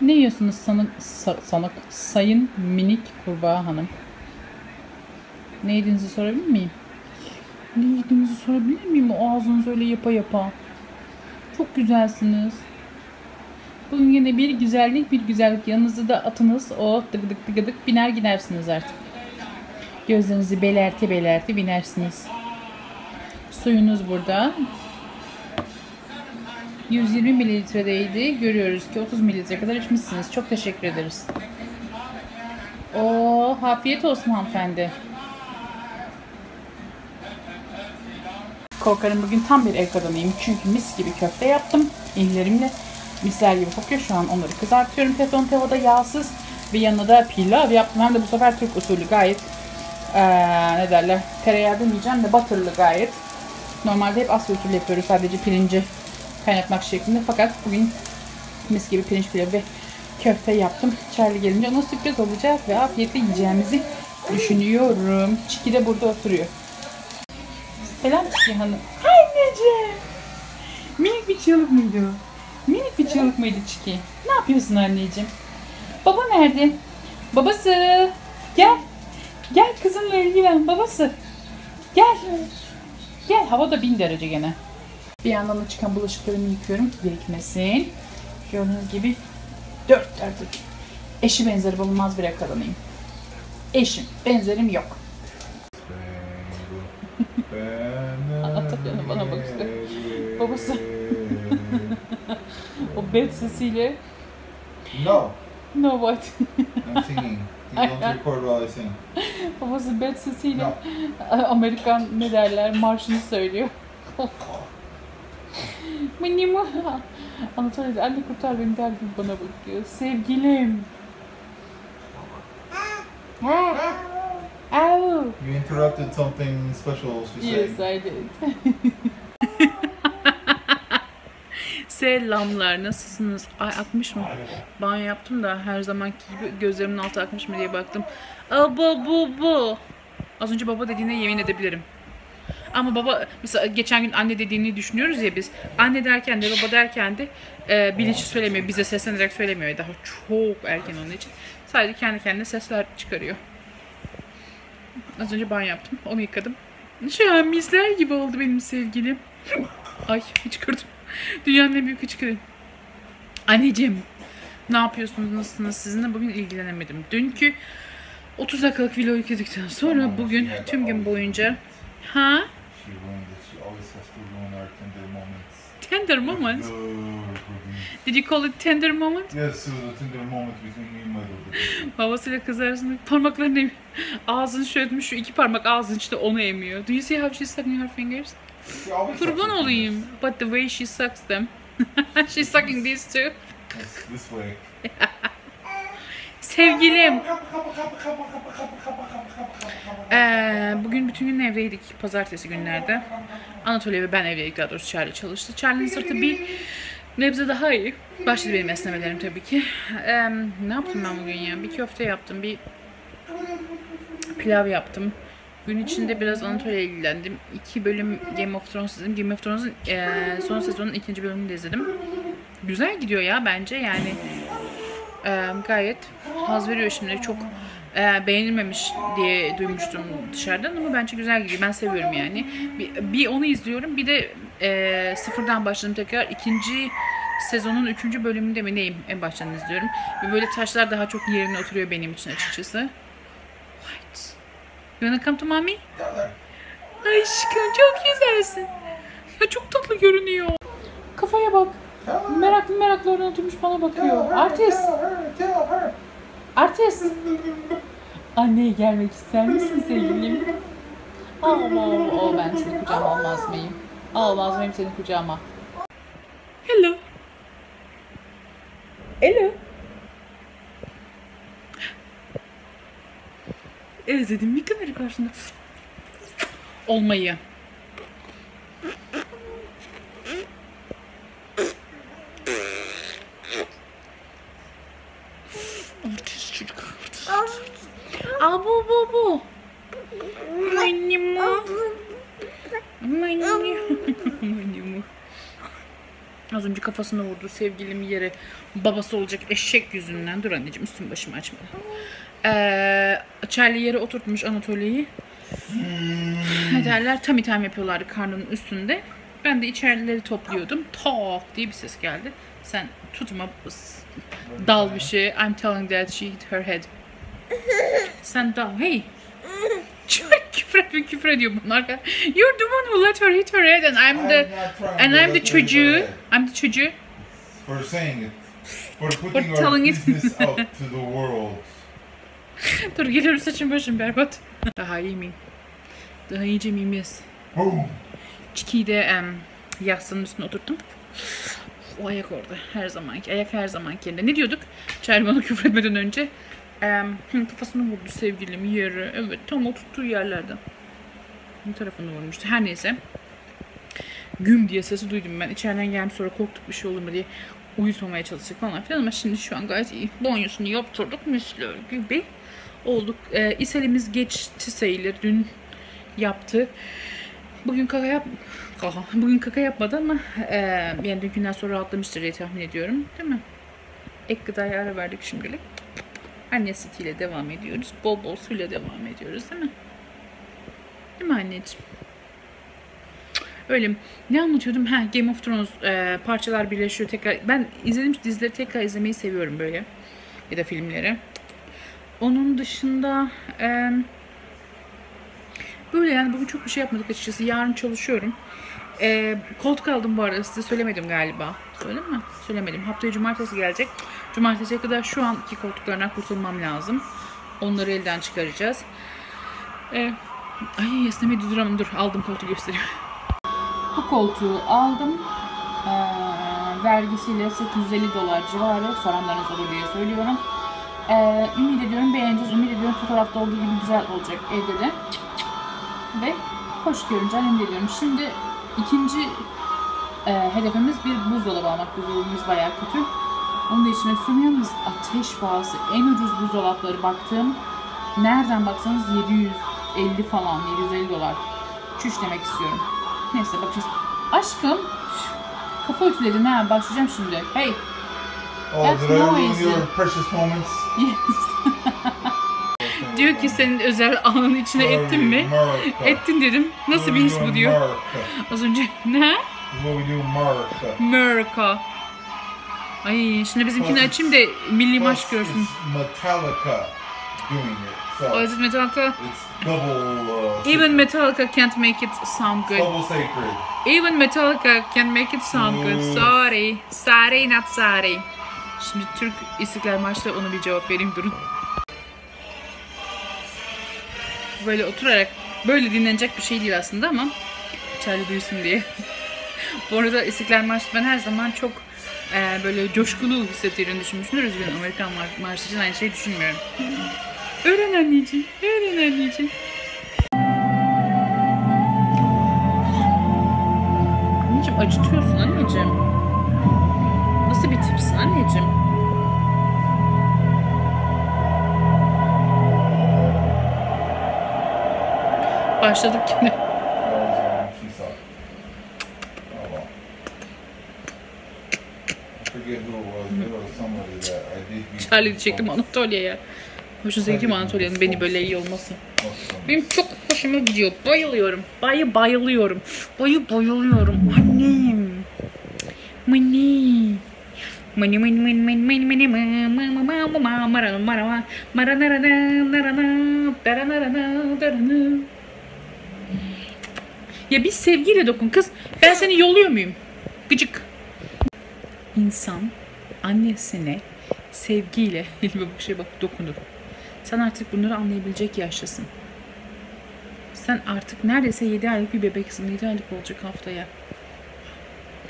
Ne yiyorsunuz sanık, sa- sanık, sayın minik kurbağa hanım? Ne yediğinizi sorabilir miyim? Ne yediğinizi sorabilir miyim? O ağzınız öyle yapa yapa. Çok güzelsiniz. Bugün yine bir güzellik bir güzellik. Yanınızda da atınız. O dık dık dık dık biner gidersiniz artık. Gözlerinizi belerti belerti binersiniz. Suyunuz burada. 120 mililitredeydi. Görüyoruz ki 30 mililitre kadar içmişsiniz. Çok teşekkür ederiz. O afiyet olsun hanımefendi. Korkarım bugün tam bir ev kadınıyım. Çünkü mis gibi köfte yaptım. Ellerimle misler gibi kokuyor. Şu an onları kızartıyorum. Teflon tavada yağsız. Ve yanına da pilav yaptım. Hem de bu sefer Türk usulü gayet ee, ne derler tereyağı demeyeceğim de butterlı gayet. Normalde hep Asya usulü yapıyoruz sadece pirinci kaynatmak şeklinde. Fakat bugün mis gibi pirinç pilavı ve köfte yaptım. Charlie gelince ona sürpriz olacak ve afiyetle yiyeceğimizi düşünüyorum. Çiki de burada oturuyor. Selam Çiki Hanım. Anneciğim. Minik bir çığlık mıydı? Minik bir çığlık mıydı Çiki? Ne yapıyorsun anneciğim? Baba nerede? Babası. Gel. Gel kızınla ilgilen babası. Gel. Gel hava da bin derece gene. Bir yandan da çıkan bulaşıklarımı yıkıyorum ki birikmesin. Gördüğünüz gibi dört dörtlük. Eşi benzeri bulunmaz bir yakalanayım. Eşim, benzerim yok. Atatürk'ün bana bakıştı. Babası. O bet sesiyle No, no what? I'm singing. You don't record while I sing. Babası bet sesiyle No. Amerikan ne derler marşını söylüyor. Minima. Dedi, anne kurtar beni der gibi bana bakıyor. Sevgilim. Au. You interrupted something special she Yes, said. I did. Selamlar, nasılsınız? Ay akmış mı? Banyo yaptım da her zamanki gibi gözlerimin altı akmış mı diye baktım. Aba bu bu. Az önce baba dediğine yemin edebilirim. Ama baba mesela geçen gün anne dediğini düşünüyoruz ya biz. Anne derken de baba derken de e, bilinçli söylemiyor. Bize seslenerek söylemiyor. Daha çok erken onun için. Sadece kendi kendine sesler çıkarıyor. Az önce banyo yaptım. Onu yıkadım. Şu an misler gibi oldu benim sevgilim. Ay hıçkırdım. Dünyanın en büyük hıçkırı. Anneciğim ne yapıyorsunuz nasılsınız sizinle bugün ilgilenemedim. Dünkü 30 dakikalık video yükledikten sonra bugün tüm gün boyunca ha She ruined it. She always has to ruin our tender moments. tender moment. No recording. Did you call it tender moment? Yes, it was a tender moment between me and my daughter. Babasıyla kız arasında parmaklarını emiyor. Ağzını şöyle etmiş şu iki parmak ağzının içinde onu emiyor. Do you see how she's sucking her fingers? Kurban olayım. But the way she sucks them. She's sucking these too. fingers. This way. Sevgilim. Ee, bugün bütün gün evdeydik. Pazartesi günlerde. Anatolia ve ben evdeydik daha doğrusu Charlie çalıştı. Charlie'nin sırtı bir nebze daha iyi. Başladı benim esnemelerim tabii ki. Ee, ne yaptım ben bugün ya? Bir köfte yaptım, bir pilav yaptım. Gün içinde biraz Anatolia ilgilendim. İki bölüm Game of Thrones izledim. Game of Thrones'un eee, son sezonun ikinci bölümünü de izledim. Güzel gidiyor ya bence yani. Eee, gayet haz veriyor şimdi. Çok eee, beğenilmemiş diye duymuştum dışarıdan ama bence güzel gidiyor. Ben seviyorum yani. Bir, bir onu izliyorum. Bir de eee, sıfırdan başladım tekrar. ikinci sezonun üçüncü bölümünde mi neyim en baştan izliyorum. Böyle taşlar daha çok yerine oturuyor benim için açıkçası. What? You wanna come to mommy? Aşkım çok güzelsin. Ya çok tatlı görünüyor. Kafaya bak. Meraklı meraklı oradan oturmuş bana bakıyor. Artist. Artist. Anneye gelmek ister misin sevgilim? Ama o ben senin kucağıma almaz mıyım? Almaz mıyım senin kucağıma? Hello. Hello. Özledim mi kamera karşısında? Olmayı. Artist çocuk. Al bu bu bu. Annem o. Annem. Annem o. Az önce kafasına vurdu sevgilim yere babası olacak eşek yüzünden. Dur anneciğim üstüm başımı açma. Ee, Charlie yere oturtmuş Anatolia'yı. Ne derler? Tam itham yapıyorlardı karnının üstünde. Ben de içerileri topluyordum. Tak diye bir ses geldi. Sen tutma dal bir şey. I'm telling that she hit her head. Sen dal. Hey. Çok küfür etme küfür ediyor bunlar. You're the one who let her hit her head and I'm the and I'm the çocuğu. I'm the çocuğu. For saying it. For putting our telling it. business out to the world. Dur geliyorum saçım başım berbat. Daha iyi miyim? Daha iyice miyim yes. Chiki'yi de em, yastığının üstüne oturttum. O ayak orada. Her zamanki. Ayak her zamanki yerinde. Ne diyorduk? Çağrı bana küfür etmeden önce. Hı, kafasını vurdu sevgilim yere. Evet tam oturttuğu yerlerden. Bu tarafını vurmuştu. Her neyse. Güm diye sesi duydum ben. İçeriden gelmiş sonra korktuk bir şey olur mu diye uyutmamaya çalıştık falan filan ama şimdi şu an gayet iyi. Banyosunu yaptırdık misler gibi olduk. E, ishalimiz geçti sayılır. Dün yaptı. Bugün kaka yap kaka. Bugün kaka yapmadı ama e, yani dünkünden sonra rahatlamıştır diye tahmin ediyorum. Değil mi? Ek gıdaya ara verdik şimdilik. Anne sütüyle devam ediyoruz. Bol bol suyla devam ediyoruz değil mi? Değil mi anneciğim? Öyle. Ne anlatıyordum? Ha, Game of Thrones e, parçalar birleşiyor tekrar. Ben izlediğim dizileri tekrar izlemeyi seviyorum böyle. Ya da filmleri. Onun dışında e, böyle yani bugün çok bir şey yapmadık açıkçası. Yarın çalışıyorum. E, koltuk aldım bu arada size söylemedim galiba. Söyledim mi? Söylemedim. Haftaya cumartesi gelecek. Cumartesiye kadar şu anki koltuklarından kurtulmam lazım. Onları elden çıkaracağız. E, ay esnemedi duramam dur aldım koltuğu göstereyim. Bu koltuğu aldım. Ee, vergisiyle 850 dolar civarı. Soranlarınız olur diye söylüyorum. Ee, ümit ediyorum beğeneceğiz. Ümit ediyorum fotoğrafta olduğu gibi güzel olacak evde de. Ve hoş görünce ümit ediyorum. Şimdi ikinci e, hedefimiz bir buzdolabı almak. Buzdolabımız bayağı kötü. Onu değiştirmek istiyorum. Yalnız ateş pahası en ucuz buzdolapları baktığım nereden baksanız 750 falan 750 dolar. Çüş demek istiyorum. Neyse bakacağız. Aşkım kafa ütüledin ha başlayacağım şimdi. Hey. Oh, That's noisy. your precious moments? Yes. diyor ki senin özel anın içine ettin mi? America. Ettin dedim. Nasıl bir his bu diyor. America. Az önce ne? America. America. Ay şimdi bizimkini Plus açayım da milli maç görsün. Metallica doing it. So Oh, is it Metallica? it's double. Uh, Even. Metallica can't make it sound good. Double sacred. Even Metallica can make it sound good. Sorry. Sorry not sorry. Şimdi Türk İstiklal Marşı'da ona bir cevap vereyim durun. Böyle oturarak böyle dinlenecek bir şey değil aslında ama Charlie duysun diye. Bu arada İstiklal Marşı ben her zaman çok e, böyle coşkulu hissettiğini düşünmüşümdür. Üzgünüm Amerikan Mar- Marşı için aynı şeyi düşünmüyorum. Öğren anneciğim, öğren anneciğim. Anneciğim acıtıyorsun anneciğim. Nasıl bir tipsin anneciğim? Başladık yine. That was, um, she saw. Oh, well. I forget who it was. There was somebody that I did beat. Charlie diyecektim Anatolia'ya. Hoşunuza gidiyor mu Anatolia'nın beni böyle iyi olması? Benim çok hoşuma gidiyor. Bayılıyorum. Bayı bayılıyorum. Bayı bayılıyorum. Annem. Mani. Mani mani mani mani mani mani ma ma ma ma ma ma mara mara ma mara nara na nara nara na dara na. Ya bir sevgiyle dokun kız. Ben seni yolluyor muyum? Gıcık. İnsan annesine sevgiyle bu şeye bak dokunur. Sen artık bunları anlayabilecek yaştasın. Sen artık neredeyse 7 aylık bir bebeksin. 7 aylık olacak haftaya.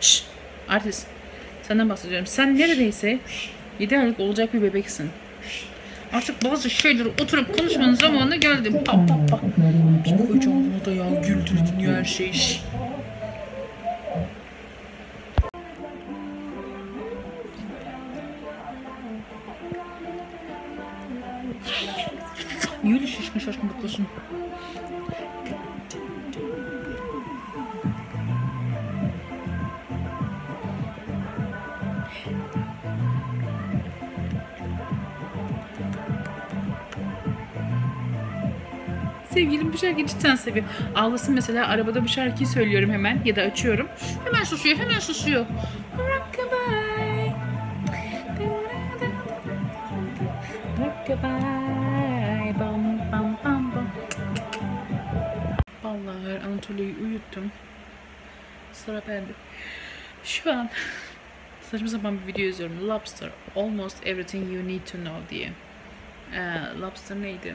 Şşş. Artist. Senden bahsediyorum. Sen neredeyse 7 aylık olacak bir bebeksin. Artık bazı şeyleri oturup konuşmanın zamanı geldi. Pa pa pa. Bir buna da ya. Güldür dinliyor her şey. yapmış aşkım mutlusun. Sevgilim bu şarkıyı cidden seviyor. Ağlasın mesela arabada bu şarkıyı söylüyorum hemen ya da açıyorum. Hemen susuyor, hemen susuyor. Anatolia'yı uyuttum. Sıra bende. Şu an saçma sapan bir video izliyorum. Lobster. Almost Everything You Need to Know diye. Ee, lobster neydi?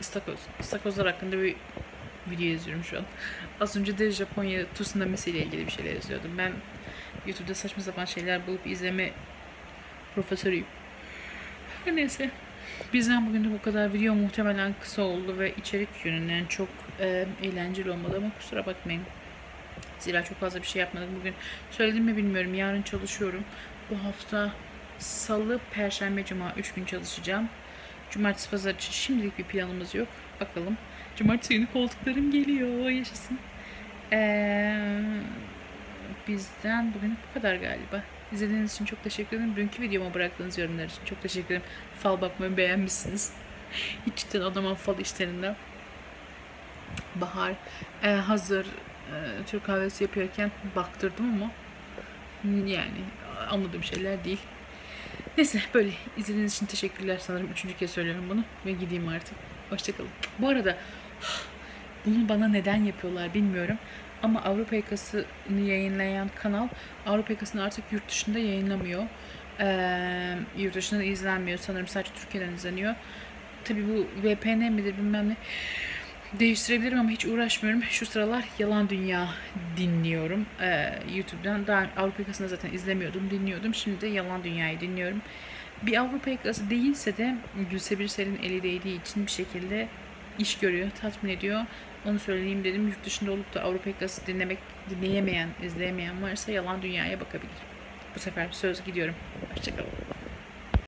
İstakoz. İstakozlar hakkında bir video izliyorum şu an. Az önce de Japonya tsunamisi ile ilgili bir şeyler izliyordum. Ben YouTube'da saçma sapan şeyler bulup izleme profesörüyüm. Neyse. Bizden bugün de bu kadar video muhtemelen kısa oldu ve içerik yönünden çok e, eğlenceli olmadı ama kusura bakmayın. Zira çok fazla bir şey yapmadık bugün. Söyledim mi bilmiyorum. Yarın çalışıyorum. Bu hafta salı, perşembe, cuma 3 gün çalışacağım. Cumartesi, pazar için şimdilik bir planımız yok. Bakalım. Cumartesi günü koltuklarım geliyor. Yaşasın. Ee, bizden bugün bu kadar galiba. İzlediğiniz için çok teşekkür ederim. Dünkü videoma bıraktığınız yorumlar için çok teşekkür ederim. Fal bakmayı beğenmişsiniz. Hiç cidden adamın fal işlerinde. Bahar e, hazır e, Türk kahvesi yapıyorken baktırdım ama yani anladığım şeyler değil. Neyse böyle izlediğiniz için teşekkürler sanırım. Üçüncü kez söylüyorum bunu ve gideyim artık. Hoşçakalın. Bu arada bunu bana neden yapıyorlar bilmiyorum. Ama Avrupa yakasını yayınlayan kanal Avrupa yakasını artık yurt dışında yayınlamıyor. Ee, yurt dışında da izlenmiyor. Sanırım sadece Türkiye'den izleniyor. Tabii bu VPN midir bilmem ne. Değiştirebilirim ama hiç uğraşmıyorum. Şu sıralar Yalan Dünya dinliyorum. Ee, YouTube'dan. Daha Avrupa yakasını zaten izlemiyordum, dinliyordum. Şimdi de Yalan Dünya'yı dinliyorum. Bir Avrupa yakası değilse de Gülse Birsel'in eli değdiği için bir şekilde iş görüyor, tatmin ediyor. Onu söyleyeyim dedim. Yurt dışında olup da Avrupa yakası dinlemek, dinleyemeyen, izleyemeyen varsa Yalan Dünya'ya bakabilir. Bu sefer söz gidiyorum. Hoşçakalın.